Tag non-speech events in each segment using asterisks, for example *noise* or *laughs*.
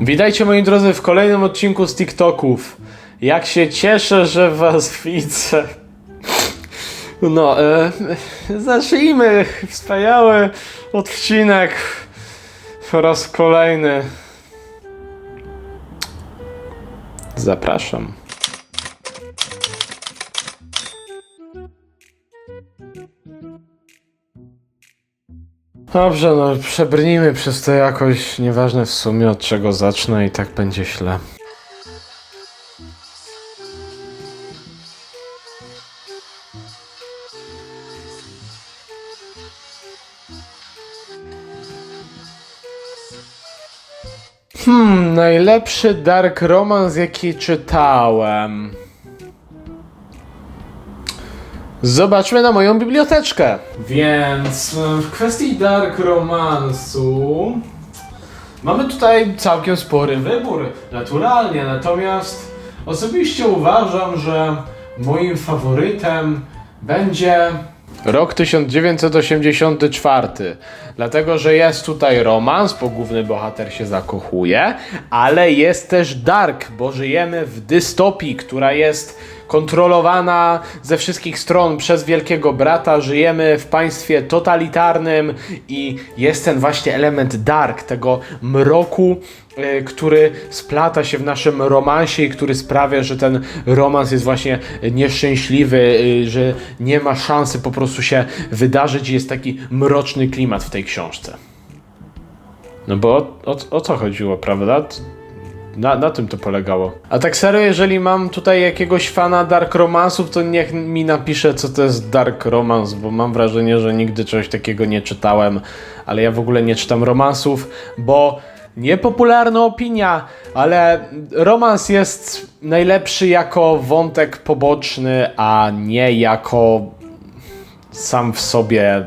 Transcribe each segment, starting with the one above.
Witajcie moi drodzy w kolejnym odcinku z TikToków. Jak się cieszę, że was *laughs* widzę. No, e, zacznijmy. Wspaniały odcinek po raz kolejny. Zapraszam. Dobrze, no przebrnijmy przez to jakoś, nieważne w sumie od czego zacznę i tak będzie źle. Hmm, najlepszy dark romance jaki czytałem. Zobaczmy na moją biblioteczkę. Więc e, w kwestii dark romansu mamy tutaj całkiem spory wybór, naturalnie. Natomiast osobiście uważam, że moim faworytem będzie rok 1984. Dlatego, że jest tutaj romans, bo główny bohater się zakochuje, ale jest też dark, bo żyjemy w dystopii, która jest kontrolowana ze wszystkich stron przez wielkiego brata. Żyjemy w państwie totalitarnym i jest ten właśnie element dark, tego mroku, y, który splata się w naszym romansie i który sprawia, że ten romans jest właśnie nieszczęśliwy, y, że nie ma szansy po prostu się wydarzyć jest taki mroczny klimat w tej książce. No bo o, o, o co chodziło, prawda? Na, na tym to polegało. A tak serio, jeżeli mam tutaj jakiegoś fana dark romansów, to niech mi napisze, co to jest dark romance, bo mam wrażenie, że nigdy czegoś takiego nie czytałem, ale ja w ogóle nie czytam romansów, bo niepopularna opinia, ale romans jest najlepszy jako wątek poboczny, a nie jako sam w sobie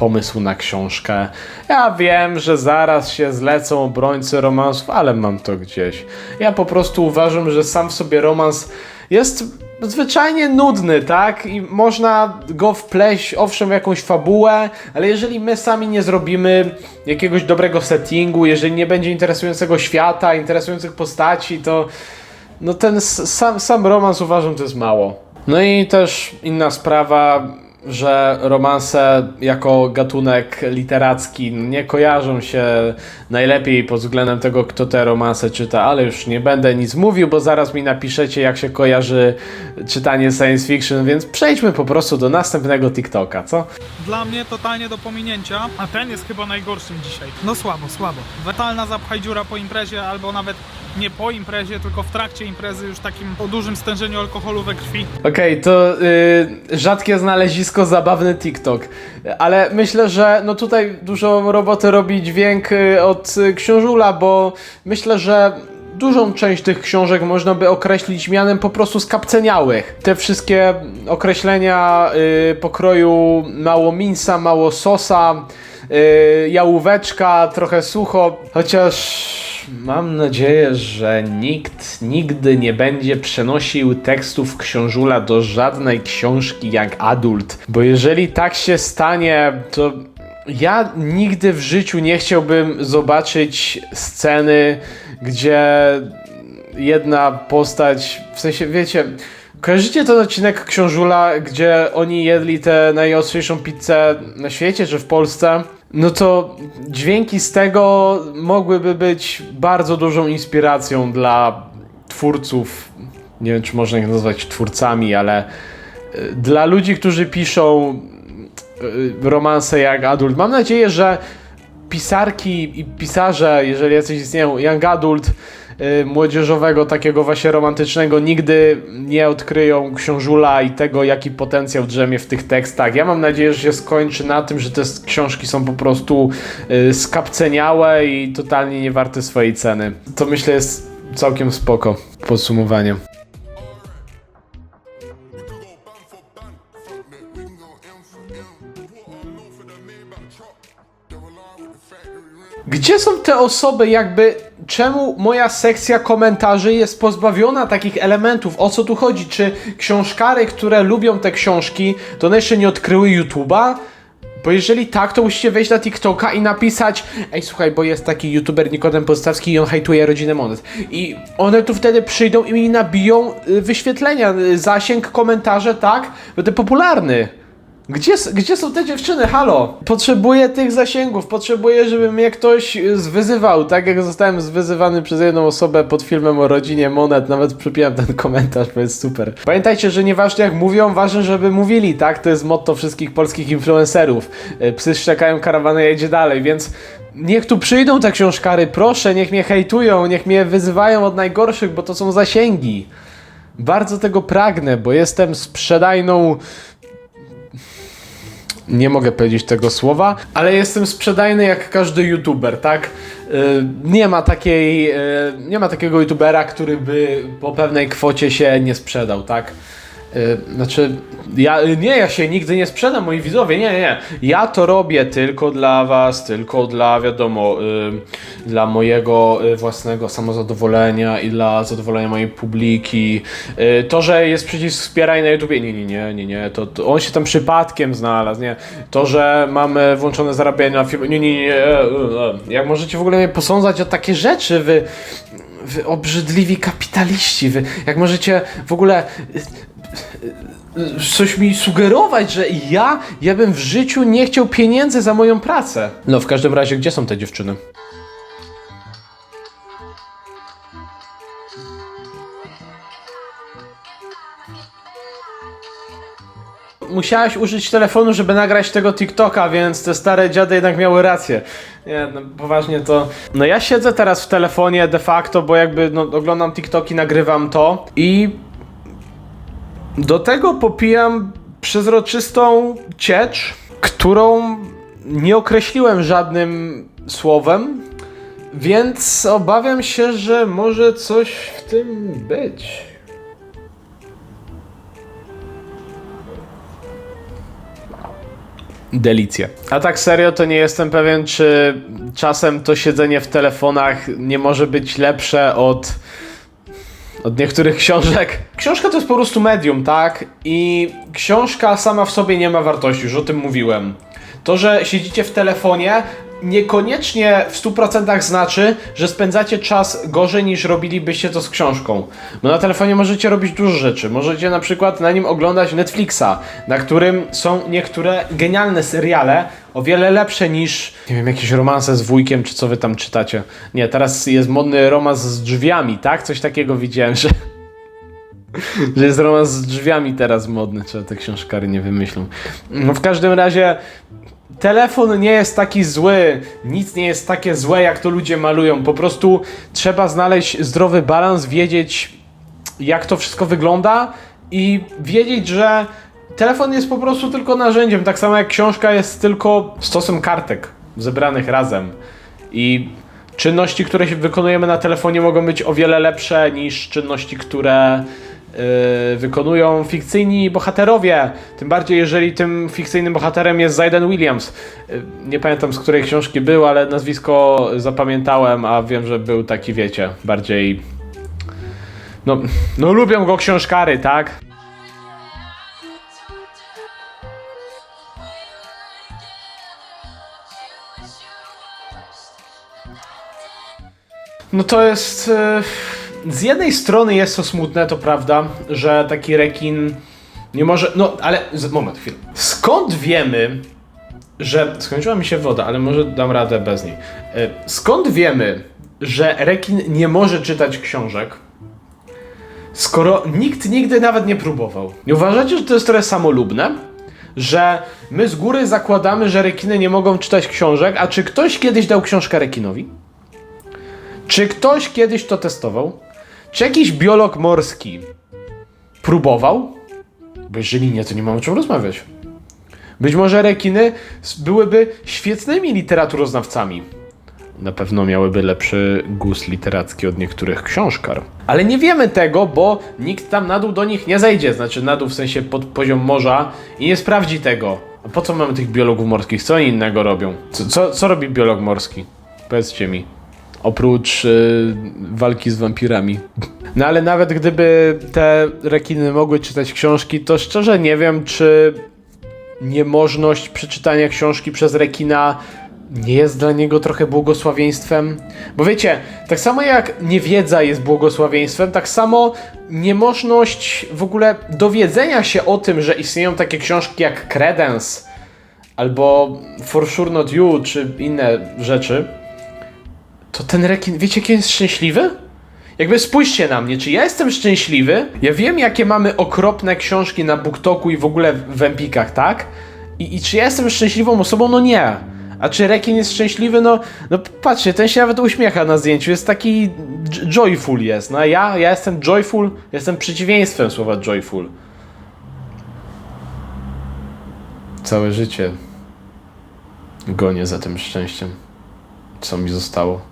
pomysł na książkę. Ja wiem, że zaraz się zlecą obrońcy romansów, ale mam to gdzieś. Ja po prostu uważam, że sam w sobie romans jest zwyczajnie nudny, tak? I można go wpleść, owszem, w jakąś fabułę, ale jeżeli my sami nie zrobimy jakiegoś dobrego settingu, jeżeli nie będzie interesującego świata, interesujących postaci, to no ten sam, sam romans uważam, to jest mało. No i też inna sprawa, że romanse jako gatunek literacki nie kojarzą się najlepiej pod względem tego, kto te romanse czyta, ale już nie będę nic mówił, bo zaraz mi napiszecie, jak się kojarzy czytanie science fiction, więc przejdźmy po prostu do następnego TikToka, co? Dla mnie totalnie do pominięcia, a ten jest chyba najgorszym dzisiaj. No słabo, słabo. Totalna zapchaj dziura po imprezie, albo nawet nie po imprezie, tylko w trakcie imprezy już takim o dużym stężeniu alkoholu we krwi. Okej, to y, rzadkie znalezisko, zabawny TikTok. Ale myślę, że no tutaj dużo roboty robi dźwięk y, od y, książula, bo myślę, że dużą część tych książek można by określić mianem po prostu skapceniałych. Te wszystkie określenia y, pokroju mało minsa, mało sosa, y, jałóweczka, trochę sucho, chociaż mam nadzieję, że nikt nigdy nie będzie przenosił tekstów książula do żadnej książki jak adult, bo jeżeli tak się stanie, to ja nigdy w życiu nie chciałbym zobaczyć sceny, gdzie jedna postać, w sensie wiecie, kojarzycie ten odcinek Książula, gdzie oni jedli tę najostrzejszą pizzę na świecie, czy w Polsce? No to dźwięki z tego mogłyby być bardzo dużą inspiracją dla twórców, nie wiem czy można ich nazwać twórcami, ale y, dla ludzi, którzy piszą y, romanse jak adult. Mam nadzieję, że pisarki i pisarze, jeżeli jacyś istnieją, young adult, młodzieżowego, takiego właśnie romantycznego, nigdy nie odkryją książula i tego, jaki potencjał drzemie w tych tekstach. Ja mam nadzieję, że się skończy na tym, że te książki są po prostu y, skapceniałe i totalnie nie warte swojej ceny. To myślę jest całkiem spoko podsumowanie. Gdzie są te osoby, jakby czemu moja sekcja komentarzy jest pozbawiona takich elementów? O co tu chodzi? Czy książkary, które lubią te książki, to one jeszcze nie odkryły YouTube'a? Bo jeżeli tak, to musicie wejść na TikToka i napisać Ej, słuchaj, bo jest taki youtuber Nikodem Postawski i on hejtuje rodzinę Monet. I one tu wtedy przyjdą i mi nabiją y, wyświetlenia, y, zasięg, komentarze, tak? Będę popularny. Gdzie, gdzie są te dziewczyny? Halo! Potrzebuję tych zasięgów, potrzebuję, żeby mnie ktoś y, zwyzywał, tak jak zostałem zwyzywany przez jedną osobę pod filmem o rodzinie Monet, nawet przypiłem ten komentarz, bo jest super. Pamiętajcie, że nieważne jak mówią, ważne, żeby mówili, tak? To jest motto wszystkich polskich influencerów. Y, Psy szczekają, karawana jedzie dalej, więc niech tu przyjdą te książkary, proszę, niech mnie hejtują, niech mnie wyzywają od najgorszych, bo to są zasięgi. Bardzo tego pragnę, bo jestem sprzedajną nie mogę powiedzieć tego słowa, ale jestem sprzedajny jak każdy youtuber, tak? Yy, Nie ma takiej, yy, nie ma takiego youtubera, który by po pewnej kwocie się nie sprzedał, tak? Yy, Znaczy, ja, nie, ja się nigdy nie sprzedam, moi widzowie, nie, nie. Ja to robię tylko dla was, tylko dla, wiadomo, yy, dla mojego yy, własnego samozadowolenia i dla zadowolenia mojej publiki. To, że jest przycisk wspieraj na YouTubie, nie, nie, nie, nie, nie, to, to on się tam przypadkiem znalazł, nie. To, że mamy włączone zarabianie na film, nie, nie, nie, jak możecie w ogóle mnie posądzać o takie rzeczy, wy, wy obrzydliwi kapitaliści, wy, jak możecie w ogóle coś mi sugerować, że ja, ja bym w życiu nie chciał pieniędzy za moją pracę. No w każdym razie, gdzie są te dziewczyny? Musiałaś użyć telefonu, żeby nagrać tego TikToka, więc te stare dziady jednak miały rację. Nie, no poważnie to. No ja siedzę teraz w telefonie de facto, bo jakby no, oglądam TikToki, nagrywam to i do tego popijam przezroczystą ciecz, którą nie określiłem żadnym słowem, więc obawiam się, że może coś w tym być. Delicje. A tak serio to nie jestem pewien, czy czasem to siedzenie w telefonach nie może być lepsze od od niektórych książek. Książka to jest po prostu medium, tak? I książka sama w sobie nie ma wartości, już o tym mówiłem. To, że siedzicie w telefonie, niekoniecznie w 100% znaczy, że spędzacie czas gorzej niż robilibyście to z książką. Bo na telefonie możecie robić dużo rzeczy. Możecie na przykład na nim oglądać Netflixa, na którym są niektóre genialne seriale, o wiele lepsze niż, nie wiem, jakieś romanse z wujkiem, czy co wy tam czytacie. Nie, teraz jest modny romans z drzwiami, tak? Coś takiego widziałem, że... *laughs* że jest romans z drzwiami teraz modny, czy te książkary nie wymyślą. No w każdym razie telefon nie jest taki zły, nic nie jest takie złe, jak to ludzie malują. Po prostu trzeba znaleźć zdrowy balans, wiedzieć, jak to wszystko wygląda i wiedzieć, że telefon jest po prostu tylko narzędziem, tak samo jak książka jest tylko stosem kartek zebranych razem. I czynności, które wykonujemy na telefonie mogą być o wiele lepsze niż czynności, które yy, wykonują fikcyjni bohaterowie. Tym bardziej, jeżeli tym fikcyjnym bohaterem jest Zayden Williams. Yy, nie pamiętam z której książki był, ale nazwisko zapamiętałem, a wiem, że był taki, wiecie, bardziej. No, no lubią go książkary, tak? No to jest. e, Z jednej strony jest to smutne, to prawda, że taki rekin nie może. No, ale. Moment, chwilę. Skąd wiemy, że. Skończyła mi się woda, ale może dam radę bez niej. E, Skąd wiemy, że rekin nie może czytać książek, skoro nikt nigdy nawet nie próbował? Nie uważacie, że to jest trochę samolubne? Że my z góry zakładamy, że rekiny nie mogą czytać książek, a czy ktoś kiedyś dał książkę rekinowi? Czy ktoś kiedyś to testował? Czy jakiś biolog morski próbował? Bo jeżeli nie, to nie mamy o czym rozmawiać. Być może rekiny byłyby świetnymi literaturoznawcami. Na pewno miałyby lepszy gust literacki od niektórych książkar. Ale nie wiemy tego, bo nikt tam na dół do nich nie zejdzie. Znaczy na dół w sensie pod poziom morza i nie sprawdzi tego. A po co mamy tych biologów morskich? Co oni innego robią? Co, co, co robi biolog morski? Powiedzcie mi. Oprócz y, walki z wampirami. No ale nawet gdyby te rekiny mogły czytać książki, to szczerze nie wiem, czy niemożność przeczytania książki przez rekina nie jest dla niego trochę błogosławieństwem? Bo wiecie, tak samo jak niewiedza jest błogosławieństwem, tak samo niemożność w ogóle dowiedzenia się o tym, że istnieją takie książki jak Credence albo For Sure Not You, czy inne rzeczy, to ten rekin, wiecie, jaki jest szczęśliwy? Jakby spójrzcie na mnie, czy ja jestem szczęśliwy? Ja wiem, jakie mamy okropne książki na BookToku i w ogóle w Empikach, tak? I, I czy ja jestem szczęśliwą osobą? No nie. A czy rekin jest szczęśliwy? No, no patrzcie, ten się nawet uśmiecha na zdjęciu, jest taki joyful jest. No a ja, ja jestem joyful, jestem przeciwieństwem słowa joyful. Całe życie gonię za tym szczęściem. Co mi zostało?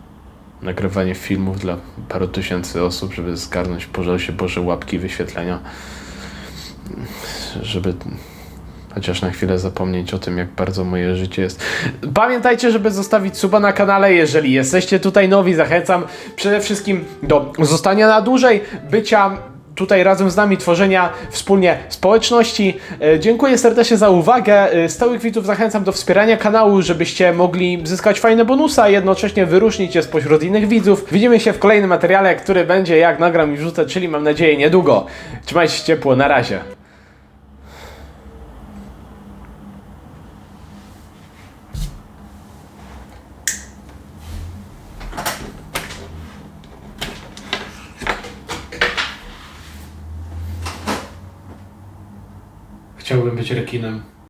Nagrywanie filmów dla paru tysięcy osób, żeby zgarnąć pożar się Boże łapki wyświetlenia. Żeby chociaż na chwilę zapomnieć o tym, jak bardzo moje życie jest. Pamiętajcie, żeby zostawić suba na kanale, jeżeli jesteście tutaj nowi. Zachęcam przede wszystkim do zostania na dłużej, bycia tutaj razem z nami, tworzenia wspólnie społeczności. E, Dziękuję serdecznie za uwagę. E, Stałych widzów zachęcam do wspierania kanału, żebyście mogli zyskać fajne bonusy, a jednocześnie wyróżnić się spośród innych widzów. Widzimy się w kolejnym materiale, który będzie jak nagram i wrzucę, czyli mam nadzieję niedługo. Trzymajcie się ciepło, na razie. Chciałbym być rekinem.